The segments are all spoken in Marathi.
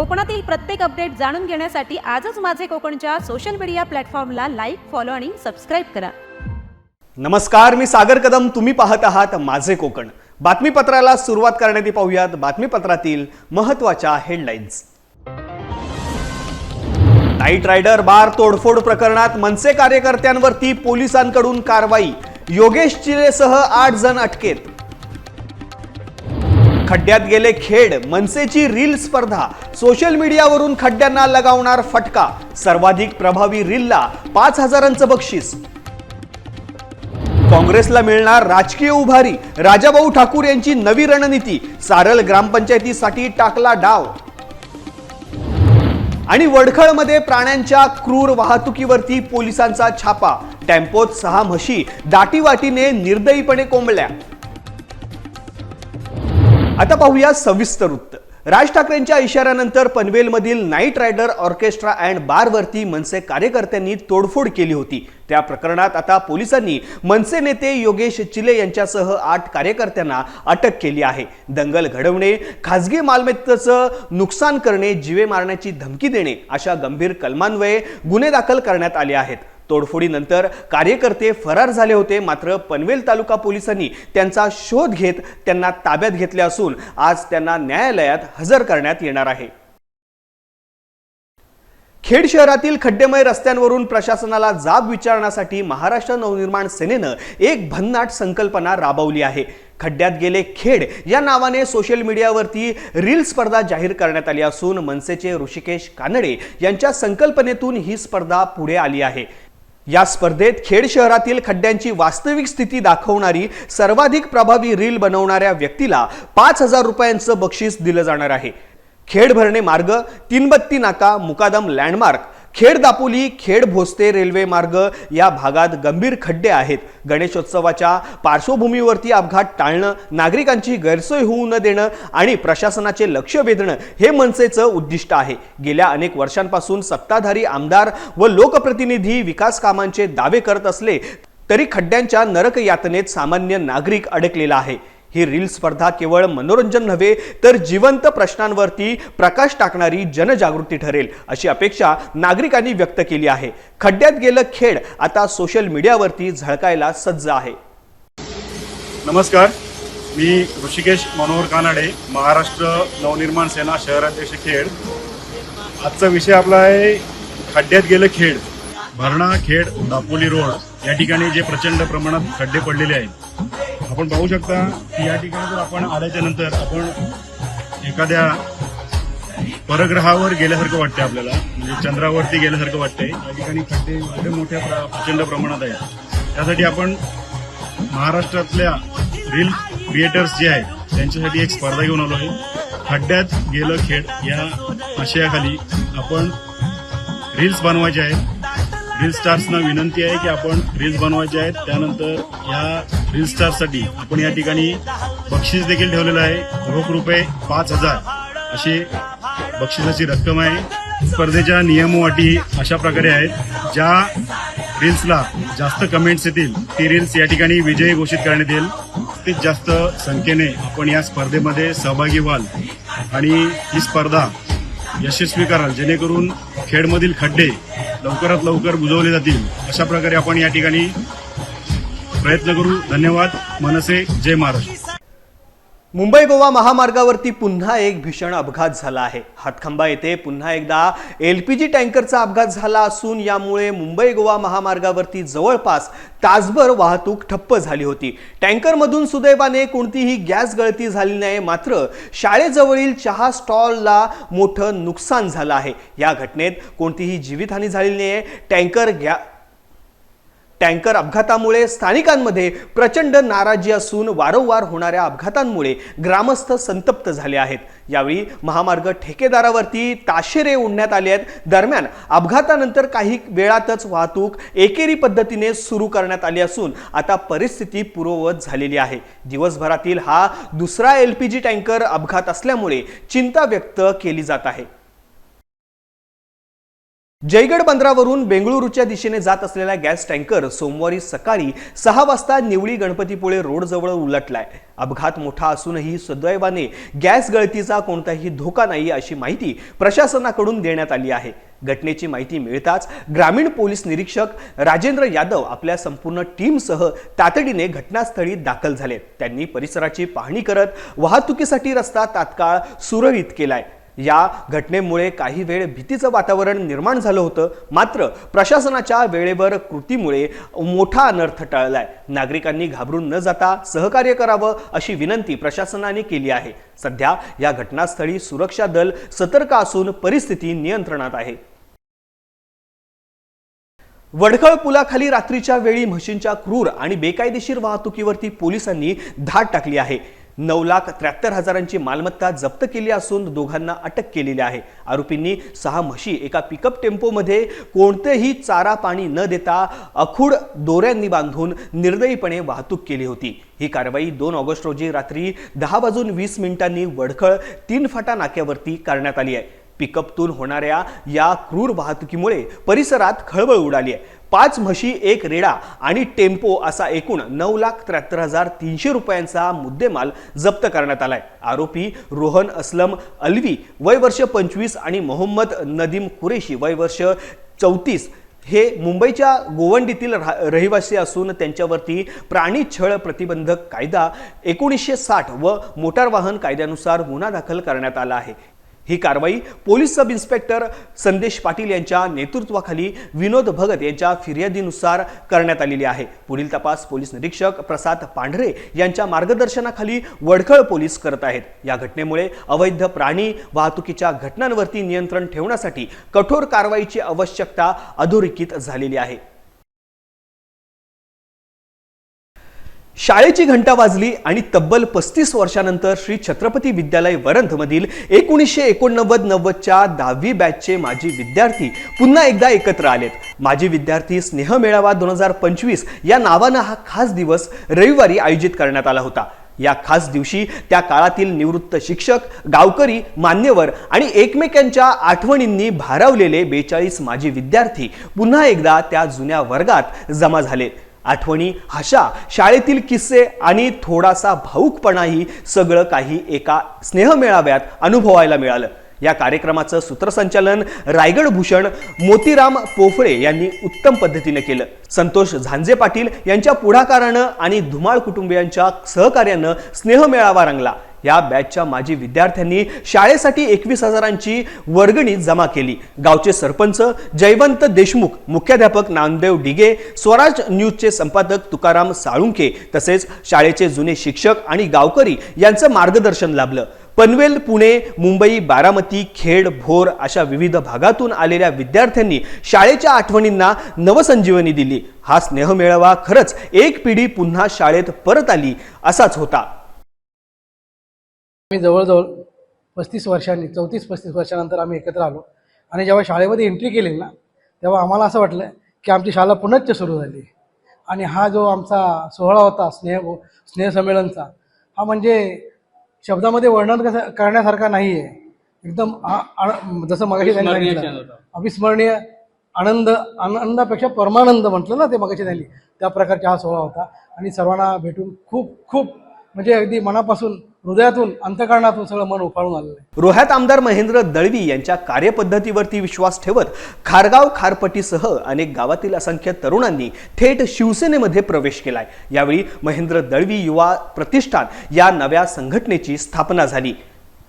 कोकणातील प्रत्येक अपडेट जाणून घेण्यासाठी आजच माझे कोकणच्या सोशल मीडिया प्लॅटफॉर्मला लाईक फॉलो आणि सबस्क्राईब करा. नमस्कार मी सागर कदम. तुम्ही पाहत आहात माझे कोकण. बातमीपत्राला सुरुवात करण्यात पाहूयात बातमीपत्रातील महत्त्वाच्या हेडलाईन्स नाईट रायडर बार तोडफोड प्रकरणात मनसे कार्यकर्त्यांवरती पोलिसांकडून कारवाई. योगेश चिरेसह आठ जण अटकेत. खड्ड्यात गेले खेड मनसेची रील स्पर्धा सोशल मीडियावरून खड्ड्यांना लगावणार फटका सर्वाधिक प्रभावी रीलला पाच हजारांचं बक्षीस. काँग्रेसला मिळणार राजकीय उभारी राजाभाऊ ठाकूर यांची नवी रणनीती सारल ग्रामपंचायतीसाठी टाकला डाव. आणि वडखळमध्ये प्राण्यांच्या क्रूर वाहतुकीवरती पोलिसांचा छापा टेम्पोत सहा म्हशी दाटीवाटीने निर्दयीपणे कोंबल्या. आता पाहूया सविस्तर वृत्त. राज ठाकरेंच्या इशाऱ्यानंतर पनवेलमधील नाईट रायडर ऑर्केस्ट्रा अँड बारवरती मनसे कार्यकर्त्यांनी तोडफोड केली होती. त्या प्रकरणात आता पोलिसांनी मनसे नेते योगेश चिले यांच्यासह आठ कार्यकर्त्यांना अटक केली आहे. दंगल घडवणे खासगी मालमत्तेचं नुकसान करणे जीवे मारण्याची धमकी देणे अशा गंभीर कलमान्वये गुन्हे दाखल करण्यात आले आहेत. तोडफोडीनंतर कार्यकर्ते फरार झाले होते. मात्र पनवेल तालुका पोलिसांनी त्यांचा शोध घेत त्यांना ताब्यात घेतले असून आज त्यांना न्यायालयात हजर करण्यात येणार आहे. खेड शहरातील खड्डेमय रस्त्यांवरून प्रशासनाला जाब विचारण्यासाठी महाराष्ट्र नवनिर्माण सेनेनं एक भन्नाट संकल्पना राबवली आहे. खड्ड्यात गेले खेड या नावाने सोशल मीडियावरती रील स्पर्धा जाहीर करण्यात आली असून मनसेचे ऋषिकेश कानडे यांच्या संकल्पनेतून ही स्पर्धा पुढे आली आहे. या स्पर्धेत खेड शहरातील खड्ड्यांची वास्तविक स्थिती दाखवणारी सर्वाधिक प्रभावी रील बनवणाऱ्या व्यक्तीला पाच हजार रुपयांचं बक्षीस दिलं जाणार आहे. खेड भरणे मार्ग तीनबत्ती नाका मुकादम लँडमार्क खेड दापोली खेड भोसते रेल्वे मार्ग या भागात गंभीर खड्डे आहेत. गणेशोत्सवाच्या पार्श्वभूमीवरती अपघात टाळणं नागरिकांची गैरसोय होऊ न देणं आणि प्रशासनाचे लक्ष वेधणं हे मनसेचं उद्दिष्ट आहे. गेल्या अनेक वर्षांपासून सत्ताधारी आमदार व लोकप्रतिनिधी विकास कामांचे दावे करत असले तरी खड्ड्यांच्या नरक यातनेत सामान्य नागरिक अडकलेला आहे. ही रील स्पर्धा केवळ मनोरंजन नव्हे तर जिवंत प्रश्नांवरती प्रकाश टाकणारी जनजागृती ठरेल अशी अपेक्षा नागरिकांनी व्यक्त केली आहे. खड्ड्यात गेलं खेड आता सोशल मीडियावरती झळकायला सज्ज आहे. नमस्कार. मी ऋषिकेश मनोहर कानाडे महाराष्ट्र नवनिर्माण सेना शहराध्यक्ष खेड. आजचा विषय आपला आहे खड्ड्यात गेलं खेड. भरणा खेड दापोली रोड या ठिकाणी जे प्रचंड प्रमाणात खड्डे पडलेले आहेत. आपण पाहू शकता की या ठिकाणी जर आपण आल्याच्यानंतर आपण एखाद्या परग्रहावर गेल्यासारखं वाटतंय आपल्याला. म्हणजे चंद्रावरती गेल्यासारखं वाटतंय. या ठिकाणी खड्डे एवढे मोठ्या प्र- प्रचंड प्रमाणात आहेत. त्यासाठी आपण महाराष्ट्रातल्या रील क्रिएटर्स जे आहेत त्यांच्यासाठी एक स्पर्धा घेऊन आलो आहे. खड्ड्यात गेलं खेळ या आशयाखाली आपण रील्स बनवायचे आहेत. रील स्टार्सना विनंती आहे की आपण रील्स बनवायचे आहेत. त्यानंतर या रील स्टारसाठी आपण या ठिकाणी बक्षीस देखील ठेवलेलं आहे. रोख रुपये पाच हजार अशी बक्षिसाची रक्कम आहे. स्पर्धेच्या नियमवाटी अटी अशा प्रकारे आहेत. ज्या रील्सला जास्त कमेंट्स येतील ती रील्स या ठिकाणी विजयी घोषित करण्यात येईल. जास्तीत जास्त संख्येने आपण या स्पर्धेमध्ये सहभागी व्हाल आणि ही स्पर्धा यशस्वी कराल. जेणेकरून खेडमधील खड्डे लवकरात लवकर बुजवले जातील. अशा प्रकारे आपण या ठिकाणी प्रयत्न करू. धन्यवाद. मनसे जय महाराष्ट्र. मुंबई गोवा महामार्गावरती पुन्हा एक भीषण अपघात झाला आहे. हातखंबा येथे पुन्हा एकदा एल पी जी टँकरचा अपघात झाला असून यामुळे मुंबई गोवा महामार्गावरती जवळपास तासभर वाहतूक ठप्प झाली होती. टँकरमधून सुदैवाने कोणतीही गॅस गळती झाली नाही मात्र शाळेजवळील चहा स्टॉलला मोठं नुकसान झालं आहे. या घटनेत कोणतीही जीवितहानी झालेली नाही टँकर गॅ टँकर अपघातामुळे स्थानिकांमध्ये प्रचंड नाराजी असून वारंवार होणाऱ्या अपघातांमुळे ग्रामस्थ संतप्त झाले आहेत. यावेळी महामार्ग ठेकेदारावरती ताशेरे ओढण्यात आले आहेत. दरम्यान अपघातानंतर काही वेळातच वाहतूक एकेरी पद्धतीने सुरू करण्यात आली असून आता परिस्थिती पूर्ववत झालेली आहे. दिवसभरातील हा दुसरा एल पी जी टँकर अपघात असल्यामुळे चिंता व्यक्त केली जात आहे. जयगड बंदरावरून बेंगळुरूच्या दिशेने जात असलेला गॅस टँकर सोमवारी सकाळी सहा वाजता निवळी गणपतीपुळे रोडजवळ उलटलाय. अपघात मोठा असूनही सदैवाने गॅस गळतीचा कोणताही धोका नाही अशी माहिती प्रशासनाकडून देण्यात आली आहे. घटनेची माहिती मिळताच ग्रामीण पोलीस निरीक्षक राजेंद्र यादव आपल्या संपूर्ण टीमसह तातडीने घटनास्थळी दाखल झाले. त्यांनी परिसराची पाहणी करत वाहतुकीसाठी रस्ता तात्काळ सुरळीत केलाय. या घटनेमुळे काही वेळ भीतीचं वातावरण निर्माण झालं होतं. मात्र प्रशासनाच्या वेळेवर कृतीमुळे मोठा अनर्थ टळलाय. नागरिकांनी घाबरून न जाता सहकार्य करावं अशी विनंती प्रशासनाने केली आहे. सध्या या घटनास्थळी सुरक्षा दल सतर्क असून परिस्थिती नियंत्रणात आहे. वडखळ पुलाखाली रात्रीच्या वेळी म्हशींच्या क्रूर आणि बेकायदेशीर वाहतुकीवरती पोलिसांनी धाड टाकली आहे. नऊ लाख त्र्याहत्तर हजारांची मालमत्ता जप्त केली असून दोघांना अटक केलेली आहे. आरोपींनी सहा म्हशी एका पिकअप टेम्पोमध्ये कोणतेही चारा पाणी न देता अखूड दोऱ्यांनी बांधून निर्दयीपणे वाहतूक केली होती. ही कारवाई दोन ऑगस्ट रोजी रात्री दहा वाजून वीस मिनिटांनी वडखळ तीन फाटा नाक्यावरती करण्यात आली आहे. पिकअपतून होणाऱ्या या क्रूर वाहतुकीमुळे परिसरात खळबळ उडाली आहे. पाच म्हशी एक रेडा आणि टेम्पो असा एकूण नऊ लाख त्र्याहत्तर हजार तीनशे रुपयांचा मुद्देमाल जप्त करण्यात आलाय. आरोपी रोहन असलम अलवी वय वर्ष पंचवीस आणि मोहम्मद नदीम कुरेशी वय वर्ष चौतीस हे मुंबईच्या गोवंडीतील रा- रहिवासी असून त्यांच्यावरती प्राणी छळ प्रतिबंधक कायदा एकोणीसशे साठ व मोटार वाहन कायद्यानुसार गुन्हा दाखल करण्यात आला आहे. ही कारवाई पोलीस सब इन्स्पेक्टर संदेश पाटील यांच्या नेतृत्वाखाली विनोद भगत यांच्या फिर्यादीनुसार करण्यात आलेली आहे. पुढील तपास पोलीस निरीक्षक प्रसाद पांढरे यांच्या मार्गदर्शनाखाली वडखळ पोलीस करत आहेत. या घटनेमुळे अवैध प्राणी वाहतुकीच्या घटनांवरती नियंत्रण ठेवण्यासाठी कठोर कारवाईची आवश्यकता अधोरेखित झालेली आहे. शाळेची घंटा वाजली आणि तब्बल पस्तीस वर्षानंतर श्री छत्रपती विद्यालय वरंधमधील एकोणीसशे एकोणनव्वद नव्वदच्या दहावी बॅचचे माजी विद्यार्थी पुन्हा एकदा एकत्र आलेत. माजी विद्यार्थी स्नेह मेळावा दोन हजार पंचवीस या नावानं हा खास दिवस रविवारी आयोजित करण्यात आला होता. या खास दिवशी त्या काळातील निवृत्त शिक्षक गावकरी मान्यवर आणि एकमेकांच्या आठवणींनी भारावलेले बेचाळीस माजी विद्यार्थी पुन्हा एकदा त्या जुन्या वर्गात जमा झाले. आठवणी. हशा शाळेतील किस्से आणि थोडासा भाऊकपणाही सगळं काही एका स्नेहमेळाव्यात अनुभवायला मिळालं. या कार्यक्रमाचं सूत्रसंचालन रायगड भूषण मोतीराम पोफळे यांनी उत्तम पद्धतीने केलं. संतोष झांजे पाटील यांच्या पुढाकारानं आणि धुमाळ कुटुंबियांच्या सहकार्यानं स्नेहमेळावा रंगला. या बॅचच्या माजी विद्यार्थ्यांनी शाळेसाठी एकवीस हजारांची वर्गणी जमा केली. गावचे सरपंच जयवंत देशमुख मुख्याध्यापक नामदेव डिगे स्वराज न्यूजचे संपादक तुकाराम साळुंके तसेच शाळेचे जुने शिक्षक आणि गावकरी यांचं मार्गदर्शन लाभलं. पनवेल पुणे मुंबई बारामती खेड भोर अशा विविध भागातून आलेल्या विद्यार्थ्यांनी शाळेच्या आठवणींना नवसंजीवनी दिली. हा स्नेहमेळावा खरंच एक पिढी पुन्हा शाळेत परत आली असाच होता. आम्ही जवळजवळ पस्तीस वर्षांनी चौतीस पस्तीस वर्षानंतर आम्ही एकत्र आलो. आणि जेव्हा शाळेमध्ये एंट्री केली ना तेव्हा आम्हाला असं वाटलं की आमची शाळा पुनश्च सुरू झाली. आणि हा जो आमचा सोहळा होता स्नेह स्नेहसंमेलनचा हा म्हणजे शब्दामध्ये वर्णन कसं करण्यासारखा नाही आहे एकदम आ- जसं मगाशी त्यांनी सांगितलं. अविस्मरणीय आनंद आनंदापेक्षा परमानंद म्हटलं ना ते मगाशी त्यांनी. त्या प्रकारचा हा सोहळा होता. आणि सर्वांना भेटून खूप खूप म्हणजे अगदी मनापासून हृदयातून अंतकरणातून सगळं मन उफाळून आलेलं आहे. रोह्यात आमदार महेंद्र दळवी यांच्या कार्यपद्धतीवरती विश्वास ठेवत खारगाव खारपटीसह अनेक गावातील असंख्य तरुणांनी थेट शिवसेनेमध्ये प्रवेश केलाय. यावेळी महेंद्र दळवी युवा प्रतिष्ठान या नव्या संघटनेची स्थापना झाली.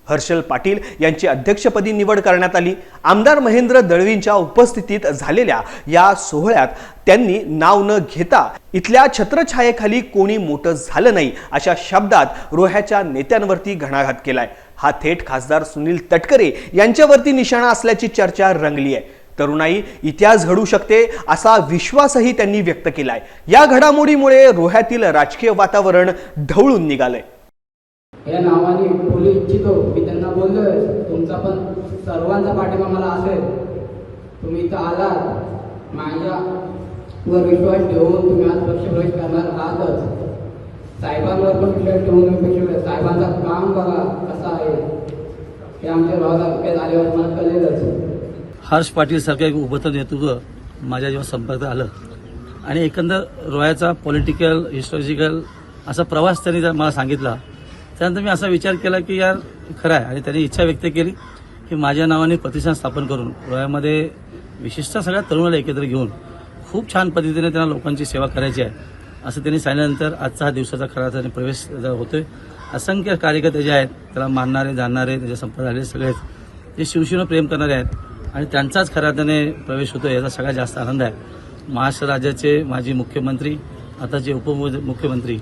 हर्षल पाटील यांची अध्यक्षपदी निवड करण्यात आली. आमदार महेंद्र दळवींच्या उपस्थितीत झालेल्या या सोहळ्यात त्यांनी नाव न घेता इथल्या छत्रछायेखाली कोणी मोठं झालं नाही अशा शब्दात रोह्याच्या नेत्यांवरती घणाघात केलाय. हा थेट खासदार सुनील तटकरे यांच्यावरती निशाणा असल्याची चर्चा रंगली आहे तरुणाई इतिहास घडू शकते असा विश्वासही त्यांनी व्यक्त केलाय. या घडामोडीमुळे रोह्यातील राजकीय वातावरण ढवळून निघालंय. या नावाने बोलू इच्छितो. मी त्यांना बोललोय तुमचा पण सर्वांचा पाठिंबा मला असेल. तुम्ही इथं आलात. माझ्यावर विश्वास ठेवून तुम्ही आज पक्षप्रवेश करणार आहातच. साहेबांवर पण विश्वास ठेवून तुम्ही साहेबांचं काम बघा कसं आहे. हे आमच्या भागात आल्यावर मला कळेलच. हर्ष पाटील सारखं एक उभतं नेतृत्व माझ्या जेव्हा संपर्कात आलं. आणि एकंदर रोयाचा पॉलिटिकल हिस्टॉरिकल असा प्रवास त्यांनी जर मला सांगितला त्यानंतर मी असा विचार केला की यार खरं आहे. आणि त्यांनी इच्छा व्यक्त केली की माझ्या नावाने प्रतिष्ठान स्थापन करून रोयामध्ये विशिष्ट सगळ्या तरुणाला एकत्र घेऊन खूप छान पद्धतीने त्यांना लोकांची सेवा करायची आहे. असं त्यांनी सांगितल्यानंतर आजचा हा दिवसाचा खरा अर्थाने प्रवेश होतोय. असंख्य कार्यकर्ते जे आहेत त्याला मानणारे जाणणारे त्याच्या संपर्क आलेले सगळेच जे शिवसेना प्रेम करणारे आहेत आणि त्यांचाच खऱ्या अर्थाने प्रवेश होतोय याचा सगळ्यात जास्त आनंद आहे. महाराष्ट्र राज्याचे माजी मुख्यमंत्री आताचे उपमुख्यमंत्री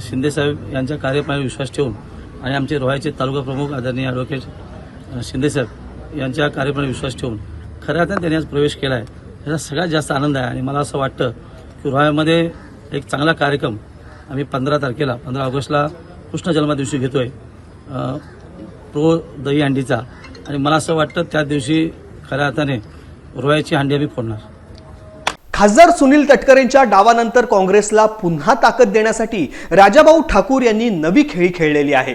शिंदेसाहेब यांच्या कार्यपालनावर विश्वास ठेवून आणि आमचे रोहायचे तालुका प्रमुख आदरणीय ॲडव्होकेट शिंदेसाहेब यांच्या कार्यपालनावर विश्वास ठेवून खऱ्या अर्थाने त्यांनी आज प्रवेश केला आहे याचा सगळ्यात जास्त आनंद आहे आणि मला असं वाटतं की रोहायमध्ये एक चांगला कार्यक्रम आम्ही पंधरा तारखेला पंधरा ऑगस्टला कृष्ण जन्मदिवशी घेतोय आहे प्रो दही हंडीचा. आणि मला असं वाटतं त्या दिवशी खऱ्या अर्थाने रोहायची हंडी आम्ही फोडणार. खासदार सुनील तटकरेंच्या डावानंतर काँग्रेसला पुन्हा ताकद देण्यासाठी राजाभाऊ ठाकूर यांनी नवी खेळी खेळलेली आहे.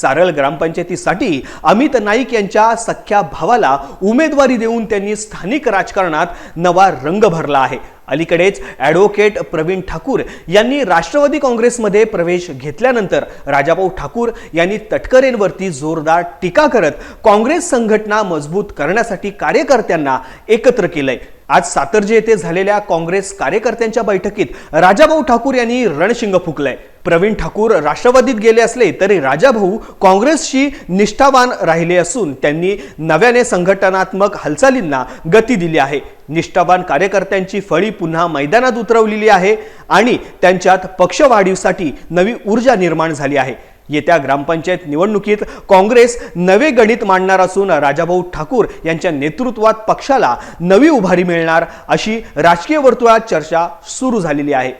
सारळ ग्रामपंचायतीसाठी अमित नाईक यांच्या सख्या भावाला उमेदवारी देऊन त्यांनी स्थानिक राजकारणात नवा रंग भरला आहे. अलीकडेच ॲडव्होकेट प्रवीण ठाकूर यांनी राष्ट्रवादी काँग्रेसमध्ये प्रवेश घेतल्यानंतर राजाभाऊ ठाकूर यांनी तटकरेंवरती जोरदार टीका करत काँग्रेस संघटना मजबूत करण्यासाठी कार्यकर्त्यांना एकत्र केलंय. आज सातर्जे येथे झालेल्या काँग्रेस कार्यकर्त्यांच्या बैठकीत राजाभाऊ ठाकूर यांनी रणशिंग फुकलंय. प्रवीण ठाकूर राष्ट्रवादीत गेले असले तरी राजाभाऊ काँग्रेसशी निष्ठावान राहिले असून त्यांनी नव्याने संघटनात्मक हालचालींना गती दिली आहे. निष्ठावान कार्यकर्त्यांची फळी पुन्हा मैदानात उतरवलेली आहे आणि त्यांच्यात पक्षवाढीसाठी नवी ऊर्जा निर्माण झाली आहे. येत्या ग्रामपंचायत निवडणुकीत काँग्रेस नवे गणित मांडणार असून राजाभाऊ ठाकूर यांच्या नेतृत्वात पक्षाला नवी उभारी मिळणार अशी राजकीय वर्तुळात चर्चा सुरू झालेली आहे.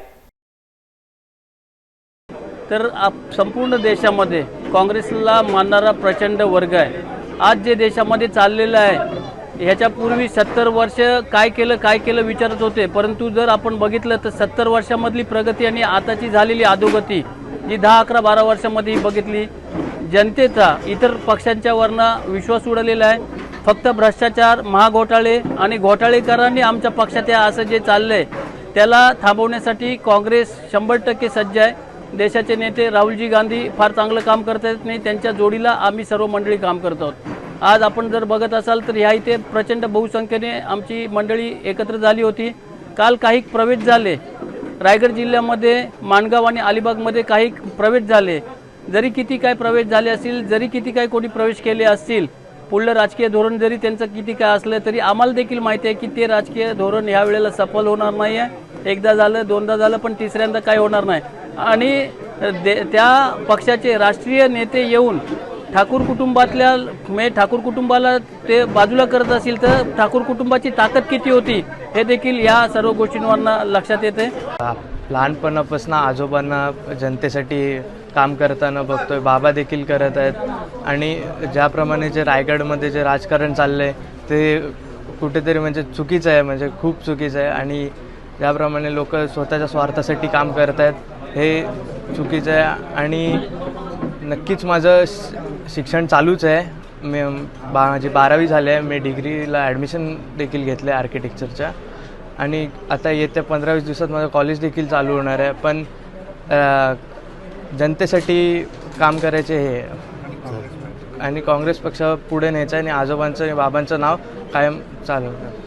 तर संपूर्ण देशामध्ये काँग्रेसला मानणारा प्रचंड वर्ग आहे. आज जे देशामध्ये चाललेलं आहे ह्याच्यापूर्वी सत्तर वर्ष काय केलं काय केलं विचारत होते. परंतु जर आपण बघितलं तर सत्तर वर्षामधली प्रगती आणि आताची झालेली अधोगती जी दहा अकरा बारा वर्षामध्ये बघितली. जनतेचा इतर पक्षांच्या वरनं विश्वास उडलेला आहे. फक्त भ्रष्टाचार महाघोटाळे आणि घोटाळेकरांनी आमच्या पक्षात या असं जे चाललं आहे त्याला थांबवण्यासाठी काँग्रेस शंभर टक्के सज्ज आहे. देशाचे नेते राहुलजी गांधी फार चांगलं काम करत आहेत नाही त्यांच्या जोडीला आम्ही सर्व मंडळी काम करत आहोत. आज आपण जर बघत असाल तर ह्या इथे प्रचंड बहुसंख्येने आमची मंडळी एकत्र झाली होती. काल काही प्रवेश झाले रायगड जिल्ह्यामध्ये माणगाव आणि अलिबागमध्ये काही प्रवेश झाले. जरी किती काय प्रवेश झाले असतील जरी किती काय कोणी प्रवेश केले असतील पुढलं राजकीय धोरण जरी त्यांचं किती काय असलं तरी आम्हाला देखील माहिती आहे की ते राजकीय धोरण ह्या वेळेला सफल होणार नाही आहे एकदा झालं दोनदा झालं पण तिसऱ्यांदा काय होणार नाही. आणि दे त्या पक्षाचे राष्ट्रीय नेते येऊन ठाकूर कुटुंबातल्या म्हणजे ठाकूर कुटुंबाला ते बाजूला करत असेल तर ठाकूर कुटुंबाची ताकद किती होती? हे देखील या सर्व गोष्टींवरना लक्षात येते लहानपणापासून आजोबांना जनतेसाठी काम करताना बघतोय बाबा देखील करत आहेत. आणि ज्याप्रमाणे जे रायगडमध्ये जे राजकारण चाललंय ते कुठेतरी म्हणजे चुकीचं आहे म्हणजे खूप चुकीचं आहे. आणि ज्याप्रमाणे लोक स्वतःच्या स्वार्थासाठी काम करत आहेत हे चुकीचं आहे. आणि नक्कीच माझं शिक्षण चालूच आहे. मी बा माझी बारावी झाली आहे. मी डिग्रीला ॲडमिशन देखील घेतलं आहे आर्किटेक्चरच्या आणि आता येत्या पंधरा वीस दिवसात माझं कॉलेज देखील चालू होणार आहे. पण जनतेसाठी काम करायचे हे आणि काँग्रेस पक्ष पुढे न्यायचं आणि आजोबांचं आणि बाबांचं नाव कायम चालू होतं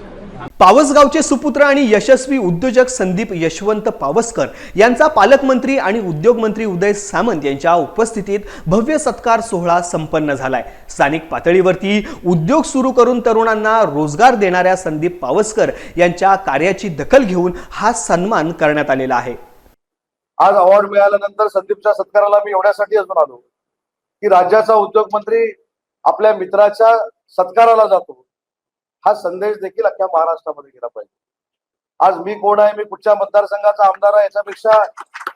पावसगावचे सुपुत्र आणि यशस्वी उद्योजक संदीप यशवंत पावसकर यांचा पालकमंत्री आणि उद्योगमंत्री उदय सामंत यांच्या उपस्थितीत भव्य सत्कार सोहळा संपन्न झालाय. स्थानिक पातळीवरती उद्योग सुरू करून तरुणांना रोजगार देणाऱ्या संदीप पावसकर यांच्या कार्याची दखल घेऊन हा सन्मान करण्यात आलेला आहे. आज अवॉर्ड मिळाल्यानंतर संदीपच्या सत्काराला मी एवढ्यासाठी अजून आलो की राज्याचा उद्योगमंत्री आपल्या मित्राच्या सत्काराला जातो. हा संदेश देखील अख्ख्या महाराष्ट्रामध्ये गेला पाहिजे. आज मी कोण आहे? मी कुठच्या मतदारसंघाचा आमदार आहे? याच्यापेक्षा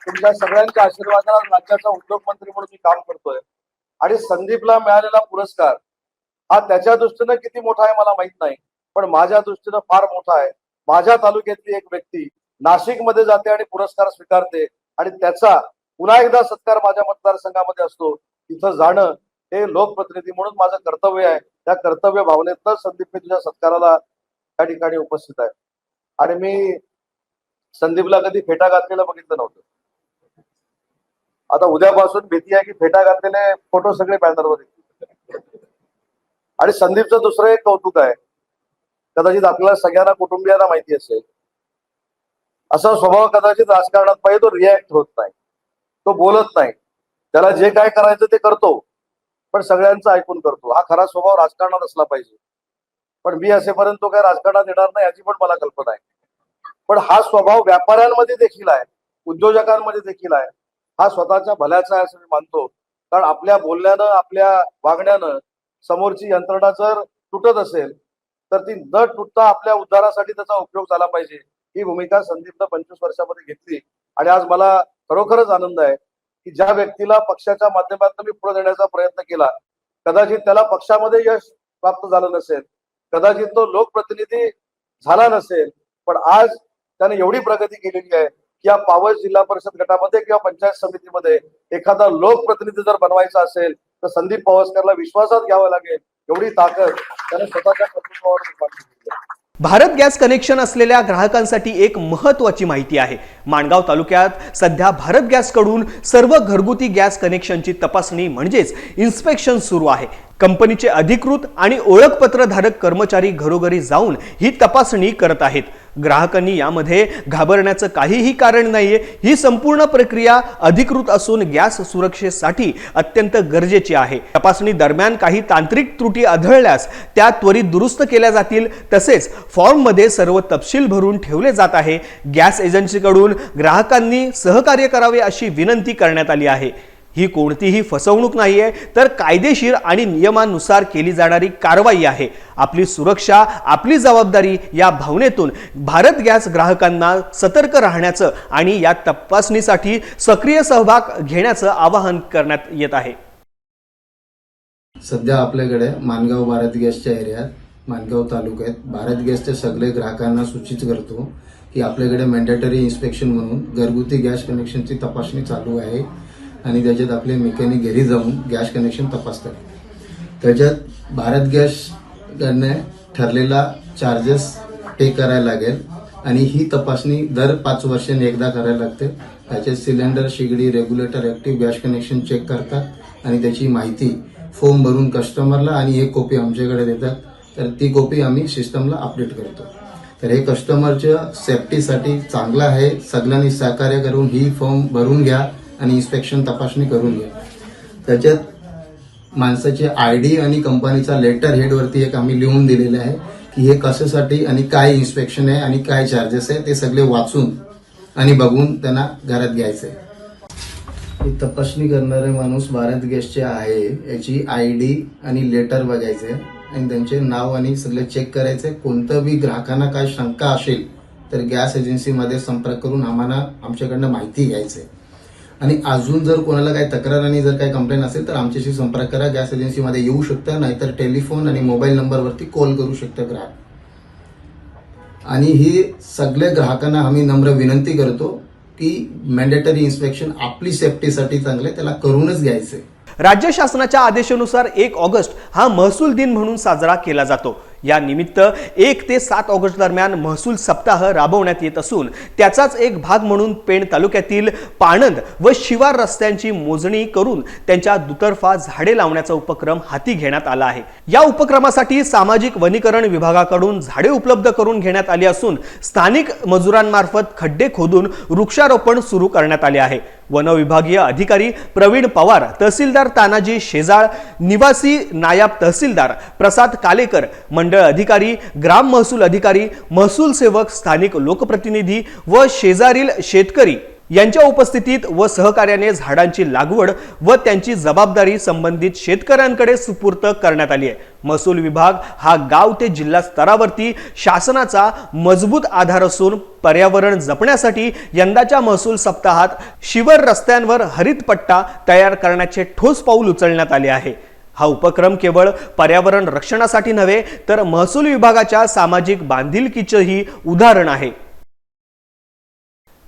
तुमच्या सगळ्यांच्या आशीर्वादाला राज्याचा उद्योगमंत्री म्हणून मी काम करतोय. आणि संदीपला मिळालेला पुरस्कार हा त्याच्या दृष्टीनं किती मोठा आहे मला माहीत नाही. पण माझ्या दृष्टीनं फार मोठा आहे. माझ्या तालुक्यातली एक व्यक्ती नाशिकमध्ये जाते आणि पुरस्कार स्वीकारते. आणि त्याचा पुन्हा एकदा सत्कार माझ्या मतदारसंघामध्ये असतो. तिथं जाणं हे लोकप्रतिनिधी म्हणून माझं कर्तव्य आहे. त्या कर्तव्य भावनेतच संदीप मी तुझ्या सत्काराला त्या ठिकाणी उपस्थित आहे. आणि मी संदीपला कधी फेटा घातलेलं बघितलं नव्हतं. आता उद्यापासून भीती आहे की फेटा घातलेले फोटो सगळे बॅनरवर येतील. आणि संदीपचं दुसरं एक कौतुक आहे. कदाचित आपल्याला सगळ्यांना कुटुंबियांना माहिती असेल. असा स्वभाव कदाचित राजकारणात पाहिजे तो रिॲक्ट होत नाही. तो बोलत नाही. त्याला जे काय करायचं ते करतो. पण सगळ्यांचं ऐकून करतो. हा खरा स्वभाव राजकारणात असला पाहिजे. पण मी असेपर्यंत तो काय राजकारणात येणार नाही याची पण मला कल्पना आहे. पण हा स्वभाव व्यापाऱ्यांमध्ये देखील आहे उद्योजकांमध्ये देखील आहे. हा स्वतःच्या भल्याचा आहे असं मी मानतो. कारण आपल्या बोलण्यानं आपल्या वागण्यानं समोरची यंत्रणा जर तुटत असेल तर ती न तुटता आपल्या उद्धारासाठी त्याचा उपयोग झाला पाहिजे. ही भूमिका संदीपनं पंचवीस वर्षामध्ये घेतली. आणि आज मला खरोखरच आनंद आहे. की ज्या व्यक्तीला पक्षाच्या माध्यमातून मी पुढे देण्याचा प्रयत्न केला कदाचित त्याला पक्षामध्ये यश प्राप्त झालं नसेल कदाचित तो लोकप्रतिनिधी झाला नसेल पण आज त्याने एवढी प्रगती केलेली आहे की या पावस जिल्हा परिषद गटामध्ये किंवा पंचायत समितीमध्ये एखादा लोकप्रतिनिधी जर बनवायचा असेल तर संदीप पावसकरला विश्वासात घ्यावं लागेल एवढी ताकद त्याने स्वतःच्या कर्तृत्वावर निर्माण केली भारत गॅस कनेक्शन असलेल्या ग्राहकांसाठी एक महत्त्वाची माहिती आहे. माणगाव तालुक्यात सध्या भारत गॅसकडून सर्व घरगुती गॅस कनेक्शनची तपासणी म्हणजेच इन्स्पेक्शन सुरू आहे. कंपनीचे अधिकृत आणि ओळखपत्रधारक कर्मचारी घरोघरी जाऊन ही तपासणी करत आहेत. ग्राहकांनी यामध्ये घाबरण्याचं काहीही कारण नाहीये. ही संपूर्ण प्रक्रिया अधिकृत असून गॅस सुरक्षेसाठी अत्यंत गरजेची आहे. तपासणी दरम्यान काही तांत्रिक त्रुटी आढळल्यास त्या त्वरित दुरुस्त केल्या जातील. तसेच फॉर्ममध्ये सर्व तपशील भरून ठेवले जात आहे. गॅस एजन्सीकडून ग्राहकांनी सहकार्य करावे अशी विनंती करण्यात आली आहे. ही कोणतीही फसवणूक नाहीये. तर कायदेशीर आणि नियमानुसार केली जाणारी कारवाई आहे. आपली सुरक्षा आपली जबाबदारी या भावनेतून भारत गॅस ग्राहकांना सतर्क राहण्याचं आणि या तपासणीसाठी सक्रिय सहभाग घेण्याचं आवाहन करण्यात येत आहे. सध्या आपल्याकडे मानगाव भारत गॅसच्या एरियात मानगाव तालुक्यात भारत गॅसच्या सगळे ग्राहकांना सूचित करतो की आपल्याकडे मॅन्डेटरी इन्स्पेक्शन म्हणून घरगुती गॅस कनेक्शनची तपासणी चालू आहे. आणि त्याच्यात आपले मेकॅनिक घरी जाऊन गॅस कनेक्शन तपासतात. त्याच्यात भारत गॅसकडनं ठरलेला चार्जेस पे करायला लागेल आणि ही तपासणी दर पाच वर्षांनी एकदा करायला लागते. त्याच्यात cylinder शिगडी regulator active gas connection check करतात आणि त्याची माहिती फॉर्म भरून कस्टमरला आणि एक कॉपी आमच्याकडे देतात. तर ती कॉपी आम्ही सिस्टमला अपडेट करतो. तर हे कस्टमरच्या सेफ्टीसाठी चांगलं आहे. सगळ्यांनी सहकार्य करून ही फॉर्म भरून घ्या. आणि इन्स्पेक्शन तपासणी करून घ्या त्याच्यात माणसाचे आय डी आणि कंपनीचा लेटर हेडवरती एक आम्ही लिहून दिलेलं आहे की हे कशासाठी आणि काय इन्स्पेक्शन आहे आणि काय चार्जेस आहे ते सगळे वाचून आणि बघून त्यांना घरात घ्यायचं आहे. ही तपासणी करणारे माणूस भारत गॅसचे आहे याची आय डी आणि लेटर बघायचे आणि त्यांचे नाव आणि सगळे चेक करायचे कोणतं बी ग्राहकांना काय शंका असेल तर गॅस एजन्सीमध्ये संपर्क करून आम्हाला आमच्याकडनं माहिती घ्यायची आणि अजून जर कोणाला काही तक्रार आणि जर काही कंप्लेंट असेल तर आमच्याशी संपर्क करा. गॅस एजन्सीमध्ये येऊ शकता नाहीतर टेलिफोन आणि मोबाईल नंबरवरती कॉल करू शकता ग्राहक. आणि ही सगळ्या ग्राहकांना आम्ही नम्र विनंती करतो की मॅन्डेटरी इन्स्पेक्शन आपली सेफ्टीसाठी चांगलं आहे त्याला करूनच घ्यायचे राज्य शासनाच्या आदेशानुसार एक ऑगस्ट हा महसूल दिन म्हणून साजरा केला जातो. या निमित्त एक ते सात ऑगस्ट दरम्यान महसूल सप्ताह राबवण्यात येत असून त्याचाच एक भाग म्हणून पेण तालुक्यातील पाणंद व शिवार रस्त्यांची मोजणी करून त्यांच्या दुतर्फा झाडे लावण्याचा उपक्रम हाती घेण्यात आला आहे. या उपक्रमासाठी सामाजिक वनीकरण विभागाकडून झाडे उपलब्ध करून घेण्यात आली असून स्थानिक मजुरांमार्फत खड्डे खोदून वृक्षारोपण सुरू करण्यात आले आहे. वनविभागीय अधिकारी प्रवीण पवार तहसीलदार तानाजी शेजाळ निवासी नायब तहसीलदार प्रसाद कालेकर मंडळ अधिकारी ग्राम महसूल अधिकारी महसूल सेवक स्थानिक लोकप्रतिनिधी व शेजारील शेतकरी यांच्या उपस्थितीत व सहकार्याने झाडांची लागवड व त्यांची जबाबदारी संबंधित शेतकऱ्यांकडे सुपूर्त करण्यात आली आहे. महसूल विभाग हा गाव ते जिल्हा स्तरावरती शासनाचा मजबूत आधार असून पर्यावरण जपण्यासाठी यंदाच्या महसूल सप्ताहात शिवर रस्त्यांवर हरित पट्टा तयार करण्याचे ठोस पाऊल उचलण्यात आले आहे. हा उपक्रम केवळ पर्यावरण रक्षणासाठी नव्हे तर महसूल विभागाच्या सामाजिक बांधिलकीचंही उदाहरण आहे.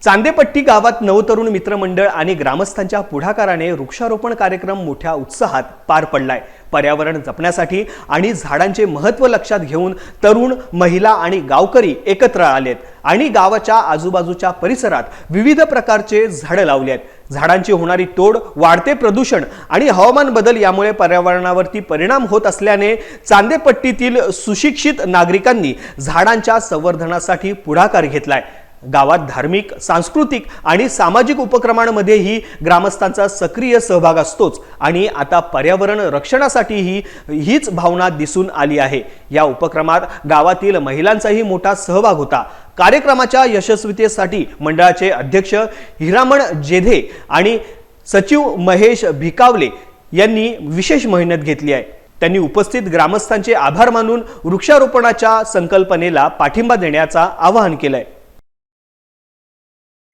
चांदेपट्टी गावात नवतरुण मित्रमंडळ आणि ग्रामस्थांच्या पुढाकाराने वृक्षारोपण कार्यक्रम मोठ्या उत्साहात पार पडलाय. पर्यावरण जपण्यासाठी आणि झाडांचे महत्त्व लक्षात घेऊन तरुण महिला आणि गावकरी एकत्र आलेत आणि गावाच्या आजूबाजूच्या परिसरात विविध प्रकारचे झाडं लावली आहेत झाडांची होणारी तोड वाढते प्रदूषण आणि हवामान बदल यामुळे पर्यावरणावरती परिणाम होत असल्याने चांदेपट्टीतील सुशिक्षित नागरिकांनी झाडांच्या संवर्धनासाठी पुढाकार घेतलाय. गावात धार्मिक सांस्कृतिक आणि सामाजिक उपक्रमांमध्येही ग्रामस्थांचा सक्रिय सहभाग असतोच आणि आता पर्यावरण रक्षणासाठीही हीच भावना दिसून आली आहे. या उपक्रमात गावातील महिलांचाही मोठा सहभाग होता. कार्यक्रमाच्या यशस्वीतेसाठी मंडळाचे अध्यक्ष हिरामण जेधे आणि सचिव महेश भिकावले यांनी विशेष मेहनत घेतली आहे. त्यांनी उपस्थित ग्रामस्थांचे आभार मानून वृक्षारोपणाच्या संकल्पनेला पाठिंबा देण्याचा आवाहन केलंय.